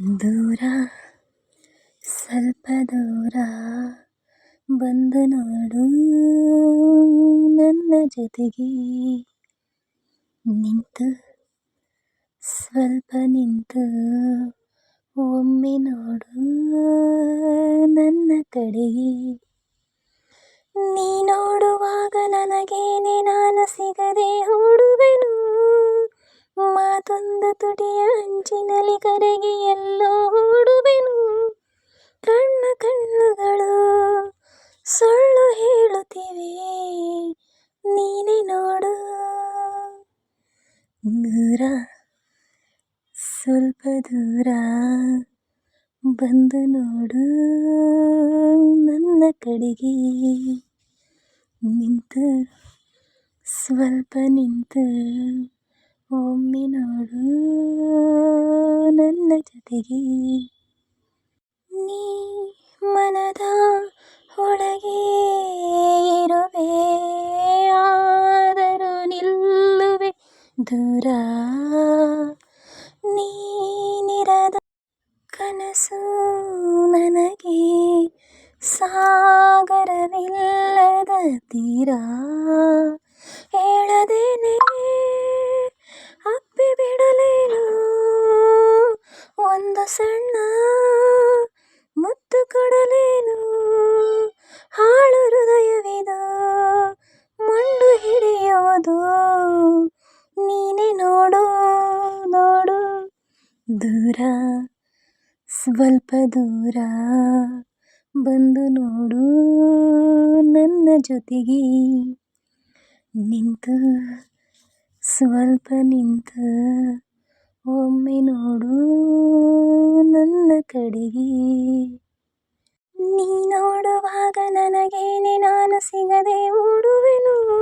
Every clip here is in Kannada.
ದೂರ ಸ್ವಲ್ಪ ದೂರ ಬಂದು ನೋಡು ನನ್ನ ಜೊತೆಗೆ. ನಿಂತು ಸ್ವಲ್ಪ ನಿಂತು ಒಮ್ಮೆ ನೋಡು ನನ್ನ ಕಡೆಗೆ. ತುಟಿಯ ಅಂಚಿನಲ್ಲಿ ಕರಗಿ ಎಲ್ಲೋ ಓಡುವೆನು. ಕಣ್ಣ ಕಣ್ಣುಗಳು ಸುಳ್ಳು ಹೇಳುತ್ತಿವೆ. ನೀನೆ ನೋಡು. ದೂರ, ಸ್ವಲ್ಪ ದೂರ ಬಂದು ನೋಡು. ನನ್ನ ಕಡೆಗೆ ನಿಂತು, ಸ್ವಲ್ಪ ನಿಂತು. ಒಮ್ಮೆ ನೋಡು ನನ್ನ ಜೊತೆಗೆ ನೀ ಮನದ ಒಳಗೆ ಇರುವೆ ಆದರೂ ನಿಲ್ಲುವೆ ದೂರ ನೀನಿರದ ಕನಸು ನನಗೆ ಸಾಗರವಿಲ್ಲದ ತೀರ ಹೇಳದೇನೆ ದೂರ, ಸ್ವಲ್ಪ ದೂರ ಬಂದು ನೋಡು ನನ್ನ ಜೊತೆಗೆ. ನಿಂತು, ಸ್ವಲ್ಪ ನಿಂತು ಒಮ್ಮೆ ನೋಡು ನನ್ನ ಕಡೆಗೆ. ನೀ ನೋಡುವಾಗ ನನಗೇನೆ ನಾನು ಸಿಗದೆ ಓಡುವೆನು.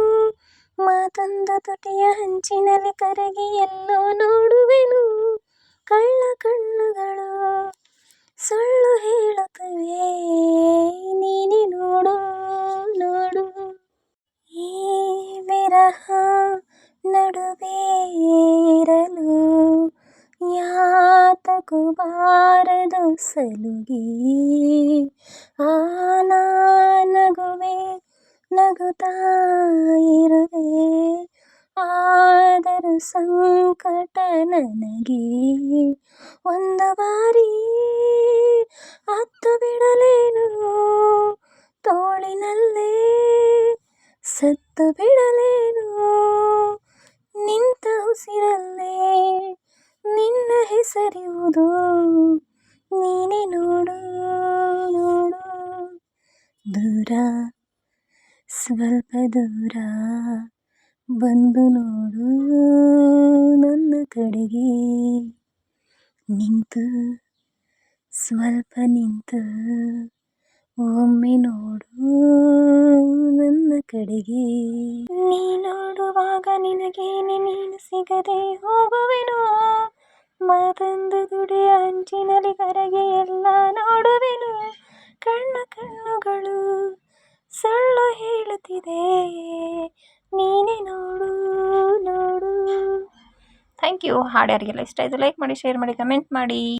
ಮಾತೊಂದು ತುಟಿಯ ಹಂಚಿನಲ್ಲಿ ಕರಗಿ ಎಲ್ಲೋ ನೋಡುವೆನು. ವಿರಹ ನಡುವೆ ಇರಲು ಯಾತಕು ಬಾರದು ಸಲುಗಿ ಆನಾ ನಗುವೆ ನಗುತ್ತಾ ಇರುವೆ, ಆದರೂ ಸಂಕಟ ನನಗೆ. ಒಂದು ಬಾರಿ ಅತ್ತು ಬಿಡಲೇನು? ಸತ್ತು ಬಿಡಲೇನು? ನಿಂತ ಉಸಿರಲ್ಲೇ ನಿನ್ನ ಹೆಸರಿಯುವುದು ನೀನೆ ನೋಡು ನೋಡು. ದೂರ, ಸ್ವಲ್ಪ ದೂರ ಬಂದು ನೋಡು ನನ್ನ ಕಡೆಗೆ. ನಿಂತು, ಸ್ವಲ್ಪ ನಿಂತು ಒಮ್ಮೆ ನೋಡು ನನ್ನ ಕಡೆಗೆ. ನೀ ನೋಡುವಾಗ ನಿನಗೇನೆ ನೀನು ಸಿಗದೆ ಹೋಗುವೆನು? ಮತ್ತೊಂದು ದುಡಿ ಅಂಚಿನಲ್ಲಿ ಕರಗೆ ಎಲ್ಲ ನೋಡುವೆನು? ಕಣ್ಣ ಕಣ್ಣುಗಳು ಸುಳ್ಳು ಹೇಳುತ್ತಿದೆ. ನೀನೇ ನೋಡು ನೋಡು. Thank you. ಹಾಡ್ಯಾರಿಗೆಲ್ಲ ಇಷ್ಟ ಆಯಿತು, ಲೈಕ್ ಮಾಡಿ, ಶೇರ್ ಮಾಡಿ, ಕಮೆಂಟ್ ಮಾಡಿ.